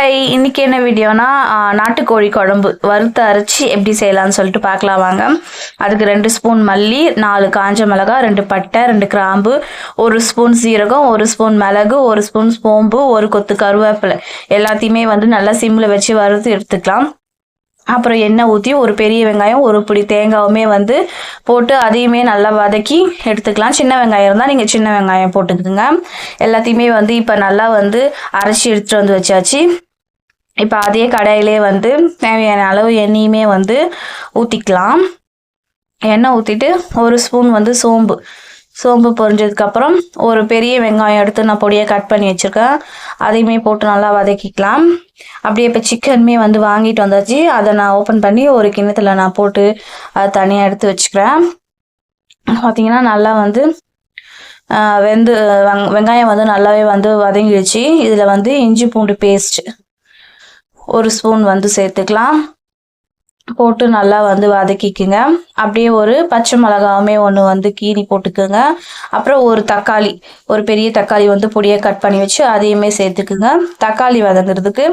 Hi இன்னைக்கு என்ன வீடியோனா நாட்டுக்கோழி குழம்பு. வறுத்து அரைச்சி எப்படி செய்யலாம்னு சொல்லிட்டு பார்க்கலாம் வாங்க. அதுக்கு ரெண்டு ஸ்பூன் மல்லி நாலு காஞ்ச மிளகாய் ரெண்டு பட்டை ரெண்டு கிராம்பு ஒரு ஸ்பூன் சீரகம் ஒரு ஸ்பூன் மிளகு ஒரு ஸ்பூன் சோம்பு ஒரு கொத்து கருவேப்பிலை. எல்லாத்தையுமே வந்து நல்லா சிம்மில் வச்சு வறுத்து எடுத்துக்கலாம். அப்புறம் எண்ணெய் ஊற்றி ஒரு பெரிய வெங்காயம் ஒரு பிடி தேங்காவுமே வந்து போட்டு அதையுமே நல்லா வதக்கி எடுத்துக்கலாம். சின்ன வெங்காயம் இருந்தால் நீங்கள் சின்ன வெங்காயம் போட்டுக்குங்க. எல்லாத்தையுமே வந்து இப்போ நல்லா வந்து அரைச்சி எடுத்துகிட்டு வந்து வச்சாச்சு. இப்போ அதே கடையிலே வந்து தேவையான அளவு எண்ணெயுமே வந்து ஊற்றிக்கலாம் எண்ணெய் ஊற்றிட்டு ஒரு ஸ்பூன் வந்து சோம்பு. சோம்பு பொரிஞ்சதுக்கப்புறம் ஒரு பெரிய வெங்காயம் எடுத்து நான் பொடியை கட் பண்ணி வச்சுருக்கேன். அதையுமே போட்டு நல்லா வதக்கிக்கலாம். அப்படியே இப்போ சிக்கனுமே வந்து வாங்கிட்டு வந்தாச்சு. அதை நான் ஓப்பன் பண்ணி ஒரு கிண்ணத்தில் நான் போட்டு அதை தனியாக எடுத்து வச்சுக்கிறேன். பார்த்தீங்கன்னா நல்லா வந்து வெந்து வெங்காயம் வந்து நல்லாவே வந்து வதங்கிடுச்சு. இதில் வந்து இஞ்சி பூண்டு பேஸ்ட் ஒரு ஸ்பூன் வந்து சேர்த்துக்கலாம். போட்டு நல்லா வந்து வதக்கிக்குங்க. அப்படியே ஒரு பச்சை மிளகாவுமே ஒன்று வந்து கீறி போட்டுக்குங்க. அப்புறம் ஒரு தக்காளி ஒரு பெரிய தக்காளி வந்து பொடியை கட் பண்ணி வச்சு அதையுமே சேர்த்துக்குங்க. தக்காளி வதங்குறதுக்கு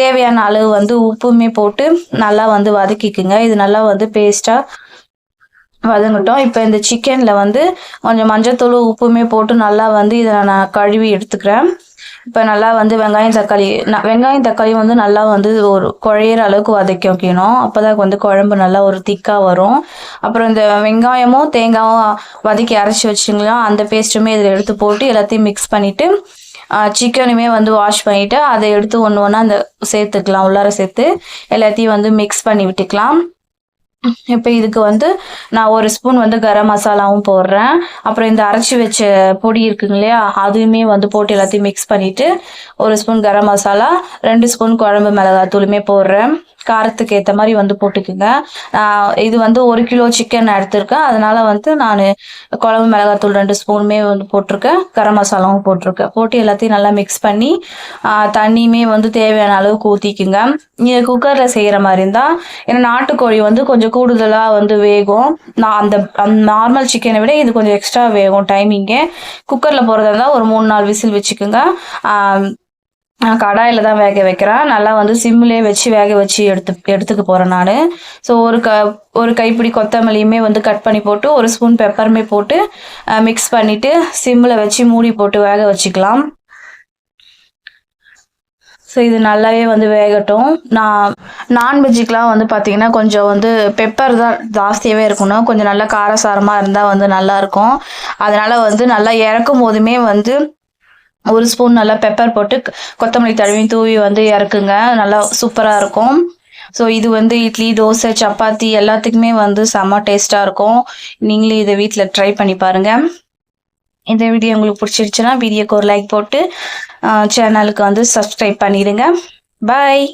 தேவையான அளவு வந்து உப்புமே போட்டு நல்லா வந்து வதக்கிக்குங்க. இது நல்லா வந்து பேஸ்ட்டாக வதங்கட்டும். இப்போ இந்த சிக்கனில் வந்து கொஞ்சம் மஞ்சத்தூள் உப்புமே போட்டு நல்லா வந்து இதை நான் கழுவி எடுத்துக்கிறேன். இப்போ நல்லா வந்து வெங்காயம் தக்காளி வெங்காயம் தக்காளி வந்து நல்லா வந்து ஒரு குழையிற அளவுக்கு வதக்கி வைக்கணும். அப்போ தான் வந்து குழம்பு நல்லா ஒரு திக்காக வரும். அப்புறம் இந்த வெங்காயமும் தேங்காயும் வதக்கி அரைச்சி வச்சிங்களா அந்த பேஸ்ட்டுமே இதில் எடுத்து போட்டு எல்லாத்தையும் மிக்ஸ் பண்ணிவிட்டு சிக்கனுமே வந்து வாஷ் பண்ணிவிட்டு அதை எடுத்து ஒன்று ஒன்றா அந்த சேர்த்துக்கலாம் உள்ளார சேர்த்து எல்லாத்தையும் வந்து மிக்ஸ் பண்ணி விட்டுக்கலாம். இப்போ இதுக்கு வந்து நான் ஒரு ஸ்பூன் வந்து கரம் மசாலாவும் போடுறேன். அப்புறம் இந்த அரைச்சி வச்ச பொடி இருக்குங்க இல்லையா அதுவுமே வந்து போட்டு எல்லாத்தையும் மிக்ஸ் பண்ணிவிட்டு ஒரு ஸ்பூன் கரம் மசாலா ரெண்டு ஸ்பூன் குழம்பு மிளகாய் தூளுமே போடுறேன். காரத்துக்கு ஏற்ற மாதிரி வந்து போட்டுக்குங்க. நான் இது வந்து ஒரு கிலோ சிக்கன் எடுத்திருக்கேன். அதனால வந்து நான் குழம்பு மிளகாத்தூள் ரெண்டு ஸ்பூனுமே வந்து போட்டிருக்கேன். கரம் மசாலாவும் போட்டிருக்கேன். போட்டு எல்லாத்தையும் நல்லா மிக்ஸ் பண்ணி தண்ணியுமே வந்து தேவையான அளவுக்கு ஊற்றிக்குங்க நீங்கள் குக்கரில் செய்கிற மாதிரி இருந்தால் ஏன்னா நாட்டுக்கோழி வந்து கொஞ்சம் கூடுதலாக வந்து வேகும். நான் அந்த நார்மல் சிக்கனை விட இது கொஞ்சம் எக்ஸ்ட்ரா வேகும் டைமிங்கே குக்கரில் போகிறதா இருந்தால் ஒரு மூணு நாலு விசில் வச்சுக்கோங்க. கடாயில் தான் வேக வைக்கிறேன் நல்லா வந்து சிம்லேயே வச்சு வேக வச்சு எடுத்து எடுத்துக்க போகிறேன் நான். ஸோ ஒரு க ஒரு கைப்பிடி கொத்தமல்லியுமே வந்து கட் பண்ணி போட்டு ஒரு ஸ்பூன் பெப்பருமே போட்டு மிக்ஸ் பண்ணிவிட்டு சிம்மில் வச்சு மூடி போட்டு வேக வச்சுக்கலாம். ஸோ இது நல்லாவே வந்து வேகட்டும். நான் நான்வெஜ்ஜுக்கெலாம் வந்து பார்த்தீங்கன்னா கொஞ்சம் வந்து பெப்பர் தான் ஜாஸ்தியாகவே இருக்கணும். கொஞ்சம் நல்லா காரசாரமாக இருந்தால் வந்து நல்லாயிருக்கும் அதனால் வந்து நல்லா இறக்கும் போதுமே வந்து ஒரு ஸ்பூன் நல்லா பெப்பர் போட்டு கொத்தமல்லி தழுவி தூவி வந்து இறக்குங்க. நல்லா சூப்பராக இருக்கும். ஸோ இது வந்து இட்லி தோசை சப்பாத்தி எல்லாத்துக்குமே வந்து செம்ம டேஸ்ட்டாக இருக்கும். நீங்களும் இதை வீட்டில் ட்ரை பண்ணி பாருங்கள் இந்த வீடியோ உங்களுக்கு பிடிச்சிருச்சுன்னா வீடியோக்கு ஒரு லைக் போட்டு சேனலுக்கு வந்து சப்ஸ்கிரைப் பண்ணிடுங்க. பாய்